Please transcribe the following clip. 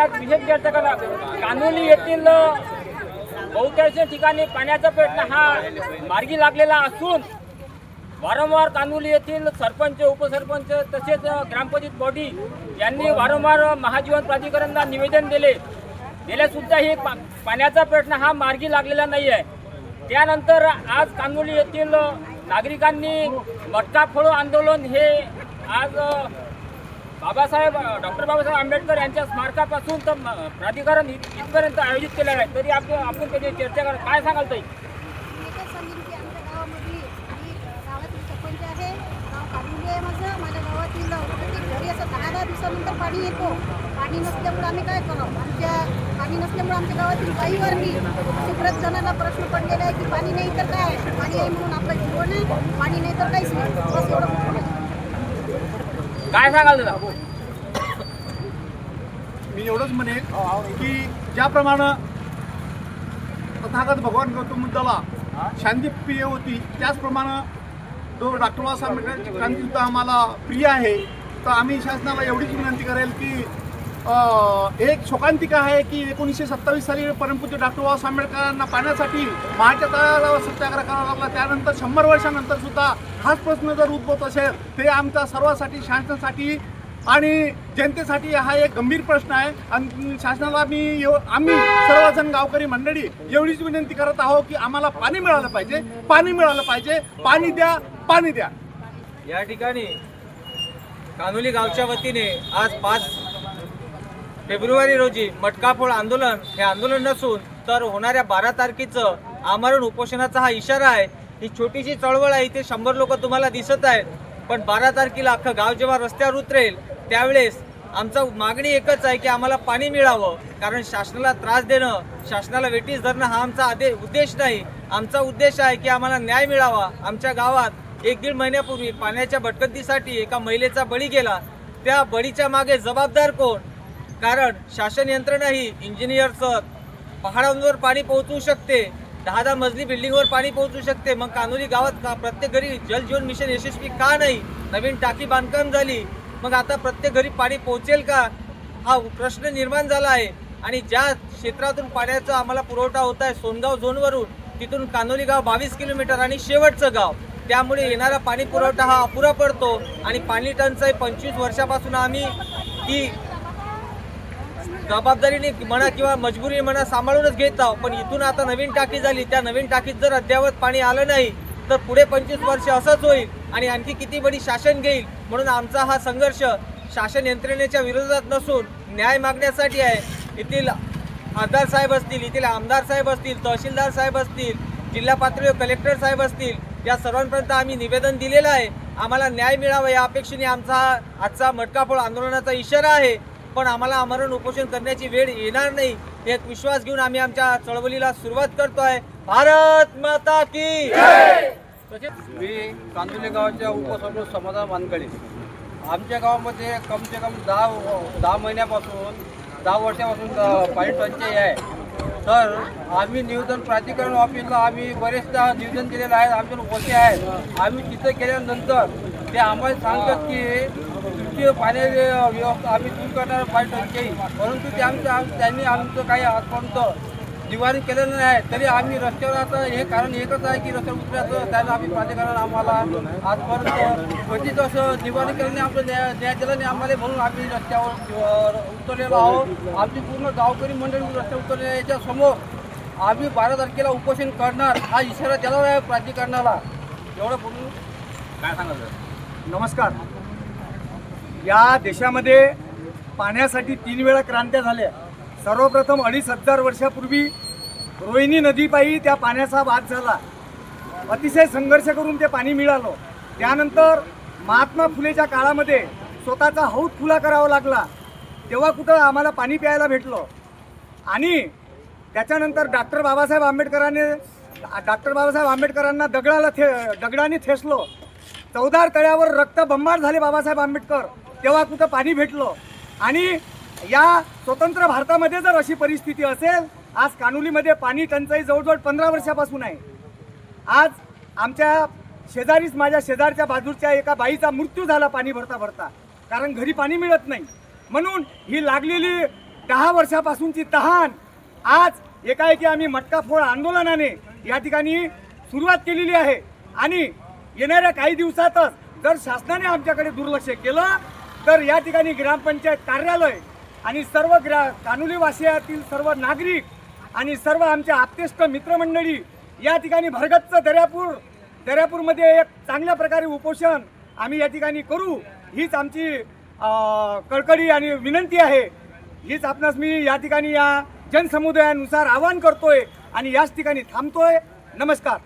आज विशेष चर्चा करा. कानोली येथील बहुतांश ठिकाणी पाण्याचा प्रश्न हा मार्गी लागलेला असून वारंवार कानोली येथील सरपंच उपसरपंच तसेच ग्रामपंचायत बॉडी यांनी वारंवार महाजीवन प्राधिकरणला निवेदन दिले. दिले हे पा पाण्याचा प्रश्न हा मार्गी लागलेला नाही आहे त्यानंतर आज कानोली येथील नागरिकांनी मटका फळो आंदोलन हे आज बाबासाहेब डॉक्टर बाबासाहेब आंबेडकर यांच्या स्मारकापासून तर प्राधिकरण इथपर्यंत आयोजित केलेलं आहे. तरी आपण आपण त्याची चर्चा करा. काय सांगाल ताई? आहे. आहे माझ्या गावातील घरी असं दिवसानंतर पाणी येतो. पाणी नसल्यामुळे आम्ही काय करावं? आमच्या पाणी नसल्यामुळे आमच्या गावातील बाईवर मी असे जणांना प्रश्न पडलेला आहे की पाणी नाही तर काय? पाणी आहे म्हणून आपलं जीवन आहे. पाणी नाही तर काहीच नाही बस एवढं बोलणं आहे. काय सांगाल दादा मी एवढंच म्हणेन की ज्याप्रमाणे तथागत भगवान गौतम बुद्धाला शांती प्रिय होती त्याचप्रमाणे तो डॉक्टर बाबासाहेब सुद्धा आम्हाला प्रिय आहे तर आम्ही शासनाला एवढीच विनंती करेल की एक शोकांतिका आहे की एकोणीसशे सत्तावीस साली परमपूज्य डॉक्टर बाबासाहेब आंबेडकरांना पाण्यासाठी महाराष्ट्र तळाला सत्याग्रह करावा लागला. त्यानंतर शंभर वर्षानंतर सुद्धा हाच प्रश्न जर उद्भवत असेल ते आमच्या सर्वांसाठी शासनासाठी आणि जनतेसाठी हा एक गंभीर प्रश्न आहे. आणि शासनाला मी एव- आम्ही सर्वजण गावकरी मंडळी एवढीच विनंती करत आहोत की आम्हाला पाणी मिळालं पाहिजे. पाणी मिळालं पाहिजे. पाणी द्या पाणी द्या. या ठिकाणी कानोली गावच्या वतीने आज पाच फेब्रुवारी रोजी मटकाफोळ आंदोलन हे आंदोलन नसून तर होणाऱ्या बारा तारखेचं आमरण उपोषणाचा हा इशारा आहे. ही छोटीशी चळवळ आहे इथे शंभर लोक तुम्हाला दिसत आहेत. पण बारा तारखेला अख्खं गाव जेव्हा रस्त्यावर उतरेल त्यावेळेस आमचा मागणी एकच आहे की आम्हाला पाणी मिळावं. कारण शासनाला त्रास देणं शासनाला वेटीस धरणं हा आमचा आदे उद्देश नाही. आमचा उद्देश आहे की आम्हाला न्याय मिळावा. आमच्या गावात एक दीड महिन्यापूर्वी पाण्याच्या भटकंतीसाठी एका महिलेचा बळी गेला. त्या बळीच्या मागे जबाबदार कोण? कारण शासन यंत्रणा ही इंजिनियरचं पहाडांवर पाणी पोहोचवू शकते. दहा दहा मजली बिल्डिंगवर पाणी पोहोचू शकते. मग कानोली गावात का प्रत्येक घरी जल जीवन मिशन यशस्वी का नाही? नवीन टाकी बांधकाम झाली. मग आता प्रत्येक घरी पाणी पोहोचेल का? हा प्रश्न निर्माण झाला आहे. आणि ज्या क्षेत्रातून पाण्याचा आम्हाला पुरवठा होत आहे सोनगाव झोनवरून तिथून कानोली गाव बावीस किलोमीटर आणि शेवटचं गाव. त्यामुळे येणारा पाणी पुरवठा हा अपुरा पडतो. आणि पाणी टंचाई पंचवीस वर्षापासून आम्ही ती जबाबदारीने म्हणा किंवा मजबुरी म्हणा सांभाळूनच घेत आहोत पण इथून आता नवीन टाकी झाली. त्या नवीन टाकीत जर अद्यावत पाणी आलं नाही तर पुढे पंचवीस वर्ष असंच होईल आणि आणखी किती बडी शासन घेईल? म्हणून आमचा हा संघर्ष शासन यंत्रणेच्या विरोधात नसून न्याय मागण्यासाठी आहे. येथील खासदार साहेब असतील येथील आमदार साहेब असतील तहसीलदार साहेब असतील जिल्हा पातळीवर कलेक्टर साहेब असतील या सर्वांपर्यंत आम्ही निवेदन दिलेलं आहे. आम्हाला न्याय मिळावा या अपेक्षेने आमचा हा आजचा मटकाफोड आंदोलनाचा इशारा आहे. पण आम्हाला आमरण उपोषण करण्याची वेळ येणार नाही. हे एक विश्वास घेऊन आम्ही आमच्या चळवळीला सुरुवात करतोय. भारत माता की तसेच मी कांदुले गावाच्या उपसरपंच समाधान वानकडे आमच्या गावामध्ये कम से कम दहा दहा महिन्यापासून दहा वर्षापासून पाणी टंचाई आहे. तर आम्ही निवेदन प्राधिकरण ऑफिसला आम्ही बरेचदा निवेदन केलेलं आहे. आमच्या होते आहेत. आम्ही तिथं केल्यानंतर ते आम्हाला सांगतात की आमची पाण्याची व्यवस्था आम्ही दूर करणार पाणी टंचाई परंतु ते आमचं त्यांनी आमचं काही आजपर्यंत निवारण केलेलं नाही तरी आम्ही रस्त्यावर आता हे कारण एकच आहे की रस्त्यावर उतरायचं त्याला आम्ही प्राधिकरण आम्हाला. आजपर्यंत कधीच असं निवारण केलं नाही आमचं न्याय न्याय दिला नाही आम्हाला म्हणून आम्ही रस्त्यावर उतरलेलो आहोत. आमची पूर्ण गावकरी मंडळी रस्त्यावर उतरले याच्यासमोर आम्ही बारा तारखेला उपोषण करणार. हा इशारा दिला आहे प्राधिकरणाला. एवढं बोलून. काय सांगाल? नमस्कार. या देशामध्ये पाण्यासाठी तीन वेळा क्रांत्या झाल्या. सर्वप्रथम अडीच हजार वर्षापूर्वी रोहिणी नदीपायी त्या पाण्याचा वाद झाला. अतिशय संघर्ष करून ते पाणी मिळालं. त्यानंतर महात्मा फुलेच्या काळामध्ये स्वतःचा हौद खुला करावा लागला. तेव्हा कुठं आम्हाला पाणी प्यायला भेटलं. आणि त्याच्यानंतर डॉक्टर बाबासाहेब आंबेडकरांनी डॉक्टर बाबासाहेब आंबेडकरांना दगडाला थे दगडाने थेसलो. चौदार तळ्यावर रक्त बंबार झाले बाबासाहेब आंबेडकर. तेव्हा कुठं पाणी भेटलं. आणि या स्वतंत्र भारतामध्ये जर अशी परिस्थिती असेल आज कानोलीमध्ये पाणी टंचाई जवळजवळ पंधरा वर्षापासून आहे. आज आमच्या शेजारीच माझ्या शेजारच्या बाजूच्या एका बाईचा मृत्यू झाला पाणी भरता भरता. कारण घरी पाणी मिळत नाही. म्हणून ही लागलेली दहा वर्षापासूनची तहान आज एकाएकी आम्ही मटका फोड आंदोलनाने या ठिकाणी सुरुवात केलेली आहे. आणि येणाऱ्या काही दिवसातच जर शासनाने आमच्याकडे दुर्लक्ष केलं तर या ठिकाणी ग्रामपंचायत कार्यालय आणि सर्व ग्रा कानुलीवासियातील सर्व नागरिक आणि सर्व आमच्या आप्तेष्ट मित्रमंडळी या ठिकाणी भरगच्च दर्यापूर दर्यापूरमध्ये एक चांगल्या प्रकारे उपोषण आम्ही या ठिकाणी करू हीच आमची कळकळी आणि विनंती आहे. हीच आपणास मी या ठिकाणी या जनसमुदायानुसार आवाहन करतोय आणि याच ठिकाणी थांबतोय. नमस्कार.